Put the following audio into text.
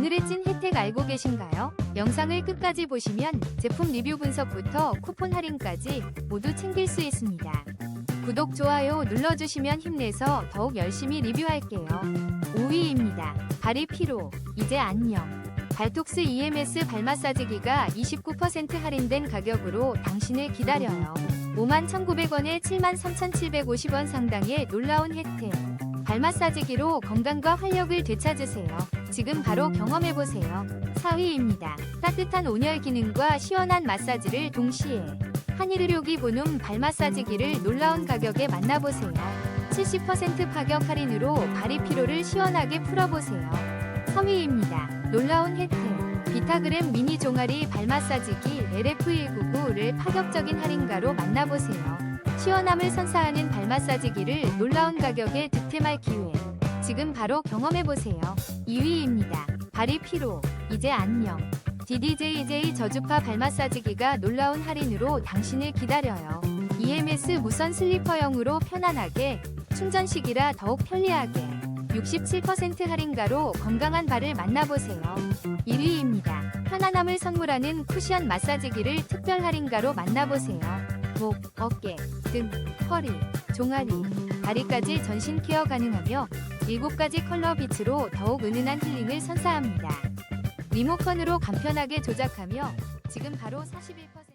오늘의 찐 혜택 알고 계신가요? 영상을 끝까지 보시면 제품 리뷰 분석부터 쿠폰 할인까지 모두 챙길 수 있습니다. 구독, 좋아요 눌러주시면 힘내서 더욱 열심히 리뷰할게요. 5위입니다. 발이 피로, 이제 안녕. 발톡스 EMS 발 마사지기가 29% 할인된 가격으로 당신을 기다려요. 51,900원에 73,750원 상당의 놀라운 혜택. 발 마사지기로 건강과 활력을 되찾으세요. 지금 바로 경험해보세요. 4위입니다. 따뜻한 온열 기능과 시원한 마사지를 동시에 한일의료기 보눔 발 마사지기를 놀라운 가격에 만나보세요. 70% 가격 할인으로 발이 피로를 시원하게 풀어보세요. 3위입니다. 놀라운 혜택. 비타그램 미니 종아리 발 마사지기 LF199를 파격적인 할인가로 만나보세요. 시원함을 선사하는 발 마사지기를 놀라운 가격에 득템할 기회. 지금 바로 경험해보세요. 2위입니다. 발이 피로, 이제 안녕. DDJJ 저주파 발 마사지기가 놀라운 할인으로 당신을 기다려요. EMS 무선 슬리퍼형으로 편안하게, 충전식이라 더욱 편리하게. 67% 할인가로 건강한 발을 만나보세요. 1위입니다. 편안함을 선물하는 쿠션 마사지기를 특별 할인가로 만나보세요. 목, 어깨, 등, 허리, 종아리, 다리까지 전신 케어 가능하며 7가지 컬러 빛으로 더욱 은은한 힐링을 선사합니다. 리모컨으로 간편하게 조작하며 지금 바로 41%